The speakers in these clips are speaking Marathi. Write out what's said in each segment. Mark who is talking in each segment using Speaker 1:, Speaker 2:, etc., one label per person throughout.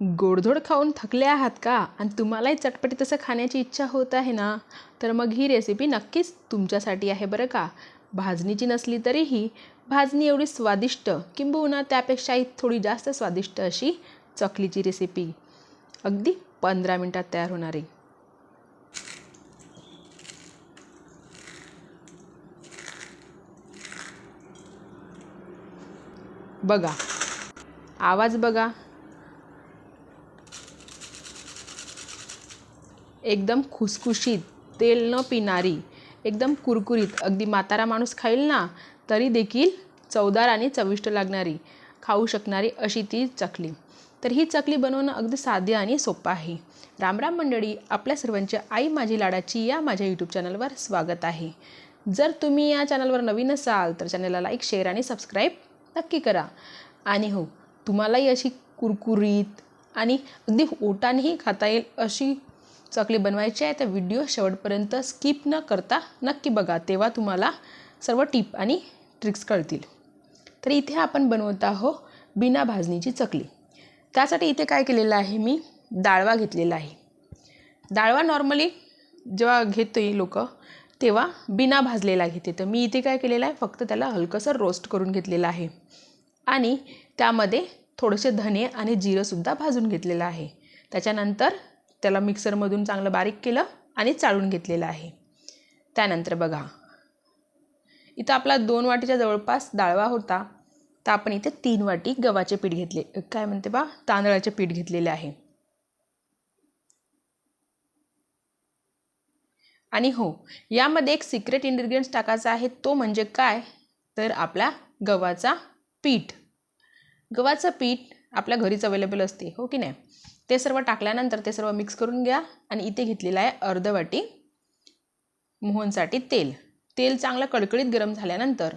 Speaker 1: गोडधोड खाऊन थकले आहात का? आणि तुम्हालाही चटपटी तसं खाण्याची इच्छा होत आहे ना? तर मग ही रेसिपी नक्कीच तुमच्यासाठी आहे बरं का? भाजणीची नसली तरीही भाजणी एवढी स्वादिष्ट किंबहुना त्यापेक्षाही थोडी जास्त स्वादिष्ट अशी चकलीची रेसिपी अगदी पंधरा मिनटात तयार होणारी बघा. आवाज बघा. एकदम खुसखुशीत तेल न पिणारी एकदम कुरकुरीत. अगदी म्हातारा माणूस खाईल ना तरी देखील चवदार आणि चविष्ट लागणारी खाऊ शकणारी अशी ती चकली. तर ही चकली बनवणं अगदी साधी आणि सोपं आहे. रामराम मंडळी आपल्या सर्वांच्या आई माझी लाडाची या माझ्या यूट्यूब चॅनलवर स्वागत आहे. जर तुम्ही या चॅनलवर नवीन असाल तर चॅनलला लाईक शेअर आणि सबस्क्राईब नक्की करा. आणि हो तुम्हालाही अशी कुरकुरीत आणि अगदी ओटानेही खाता येईल अशी चकली बनवायची आहे तर व्हिडिओ शेवटपर्यंत स्किप न करता नक्की बघा तेव्हा तुम्हाला सर्व टिप आणि ट्रिक्स कळतील. तर इथे आपण बनवत आहो बिना भाजणीची चकली. त्यासाठी इथे काय केलेलं आहे मी? डाळवा घेतलेला आहे. डाळवा नॉर्मली जेव्हा घेते लोक तेव्हा बिना भाजलेला घेते. तर मी इथे काय केलेलं आहे? फक्त त्याला हलकंसं रोस्ट करून घेतलेलं आहे. आणि त्यामध्ये थोडेसे धने आणि जिरंसुद्धा भाजून घेतलेलं आहे. त्याच्यानंतर त्याला मिक्सरमधून चांगलं बारीक केलं आणि चाळून घेतलेलं आहे. त्यानंतर बघा. इथं आपला दोन वाटीच्या जवळपास डाळवा होता. तर आपण इथे तीन वाटी गव्हाचे पीठ घेतले. काय म्हणते बा? तांदळाचे पीठ घेतलेले आहे. आणि हो यामध्ये एक सिक्रेट इन्ग्रेडियंट्स टाकायचा आहे. तो म्हणजे काय? तर आपला गव्हाचा पीठ. गव्हाचं पीठ आपल्या घरीच अवेलेबल असते. हो की नाही? ते सर्व टाकल्यानंतर ते सर्व मिक्स करून घ्या. आणि इथे घेतलेलं आहे अर्ध वाटी मोहनसाठी तेल. तेल चांगलं कडकडीत गरम झाल्यानंतर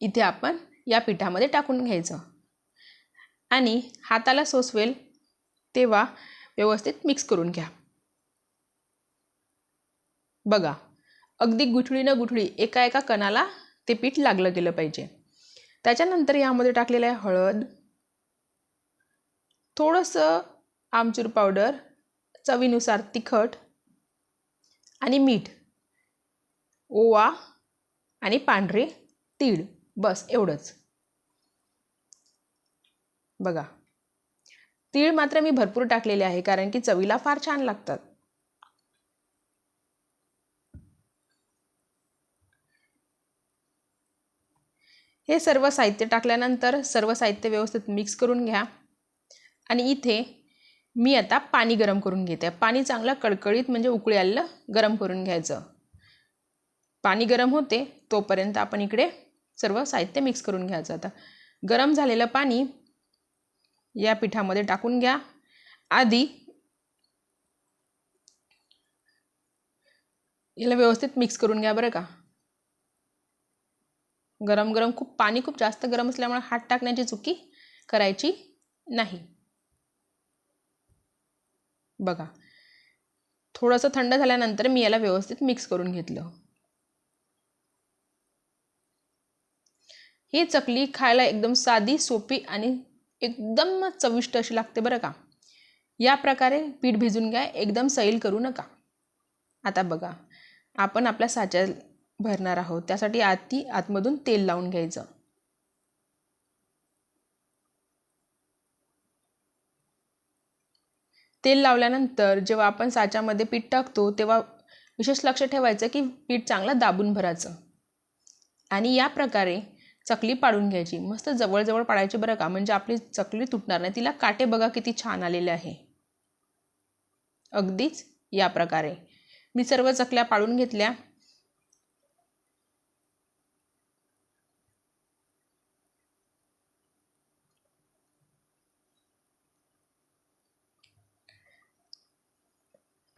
Speaker 1: इथे आपण या पिठामध्ये टाकून घ्यायचं. आणि हाताला सोसवेल तेव्हा व्यवस्थित मिक्स करून घ्या. बघा अगदी गुठळी न गुठळी एका एका कणाला ते पीठ लागलं गेलं पाहिजे. त्याच्यानंतर यामध्ये टाकलेलं आहे हळद थोडंसं आमचूर पावडर चवीनुसार तिखट आणि मीठ ओवा आणि पांढरे तीळ बस एवढंच. बघा तीळ मात्र मी भरपूर टाकलेले आहे कारण की चवीला फार छान लागतात. हे सर्व साहित्य टाकल्यानंतर सर्व साहित्य व्यवस्थित मिक्स करून घ्या. आणि इथे मी आता पाणी गरम करून घेते. पाणी चांगलं कडकडीत म्हणजे उकळी आलेलं गरम करून घ्यायचं. पाणी गरम होते तोपर्यंत आपण इकडे सर्व साहित्य मिक्स करून घ्यायचं. आता गरम झालेलं पाणी या पिठामध्ये टाकून घ्या. आधी याला व्यवस्थित मिक्स करून घ्या बरं का. गरम गरम खूप पाणी खूप जास्त गरम असल्यामुळे हात टाकण्याची चुकी करायची नाही. बघा. थोडंसं थंड झाल्यानंतर मी याला व्यवस्थित मिक्स करून घेतलं. ही चकली खायला एकदम साधी सोपी आणि एकदम चविष्ट अशी लागते बरं का. या प्रकारे पीठ भिजून घ्या एकदम सैल करू नका. आता बघा आपण आपल्या साच्या भरणार आहोत. त्यासाठी आती आतमधून तेल लावून घ्यायचं. तेल लावल्यानंतर जेव्हा आपण साच्यामध्ये पीठ टाकतो तेव्हा विशेष लक्ष ठेवायचं की पीठ चांगलं दाबून भरायचं. आणि या प्रकारे चकली पाडून घ्यायची. मस्त जवळजवळ पाडायची बरं का? म्हणजे आपली चकली तुटणार नाही. तिला काटे बघा किती छान आलेले आहे. अगदीच या प्रकारे. मी सर्व चकल्या पाडून घेतल्या.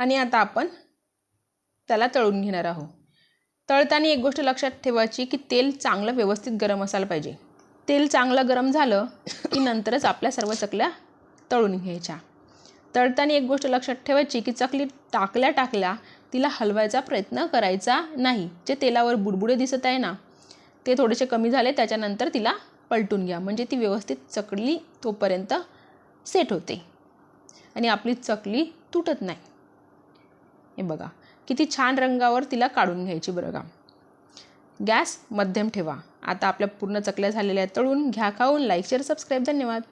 Speaker 1: आणि आता आपण त्याला तळून घेणार आहोत. तळताना एक गोष्ट लक्षात ठेवायची की तेल चांगलं व्यवस्थित गरम असायला पाहिजे. तेल चांगलं गरम झालं की नंतरच आपल्या सर्व चकल्या तळून घ्यायच्या. तळताना एक गोष्ट लक्षात ठेवायची की चकली टाकल्या टाकल्या तिला हलवायचा प्रयत्न करायचा नाही. जे तेलावर बुडबुडे दिसत आहे ना ते थोडेसे कमी झाले त्याच्यानंतर तिला पलटून घ्या. म्हणजे ती व्यवस्थित चकली तोपर्यंत सेट होते. आणि आपली चकली तुटत नाही. हे बघा. किती छान रंगावर तिला काढून घ्यायची बरं का. गॅस मध्यम ठेवा. आता आपल्या पूर्ण चकल्या झालेल्या आहेत तळून घ्या खाऊन लाईक शेअर सबस्क्राईब धन्यवाद.